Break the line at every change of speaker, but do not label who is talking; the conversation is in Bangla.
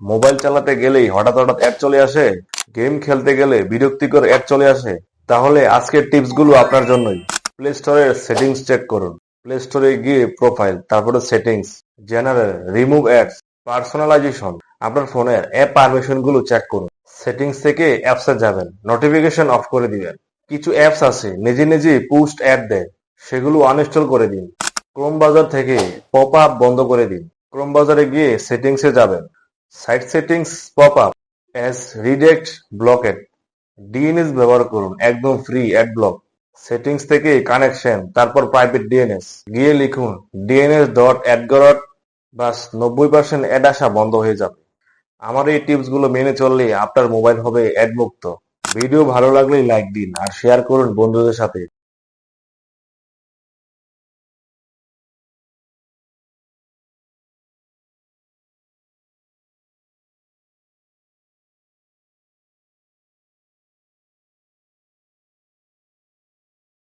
মোবাইল চালাতে গেলেই হঠাৎ হঠাৎ অ্যাড চলে আসে গেম খেলতে গেলে বিরক্তিকর অ্যাড চলে আসে, তাহলে আজকের টিপসগুলো আপনার জন্যই। প্লে স্টোরের সেটিংস চেক করুন। প্লে স্টোরে গিয়ে প্রোফাইল তারপরে settings general remove ads personalisation আপনার ফোনের অ্যাপ পারমিশনগুলো চেক করুন। সেটিংস থেকে অ্যাপসে যাবেন নোটিফিকেশন অফ করে দিবেন। কিছু অ্যাপস আছে, নিজে নিজে পোস্ট অ্যাড দেয়, সেগুলো আনইনস্টল করে দিন। ক্রোম বাজার থেকে পপ আপ বন্ধ করে দিন। ক্রোম বাজারে গিয়ে সেটিংসে যাবেন। Site settings pop up as redirect blocked DNS ব্যবহার করুন, একদম ফ্রি অ্যাড ব্লক সেটিংস থেকে কানেকশন তারপর প্রাইভেট ডিএনএস গিয়ে লিখুন ডিএনএস ডট অ্যাডগরট বাস নব্বই পার্সেন্ট অ্যাড আসা বন্ধ হয়ে যাবে। আমার এই টিপসগুলো মেনে চললে আপনার মোবাইল হবে অ্যাড মুক্ত। ভিডিও ভালো লাগলেই লাইক দিন আর শেয়ার করুন বন্ধুদের সাথে।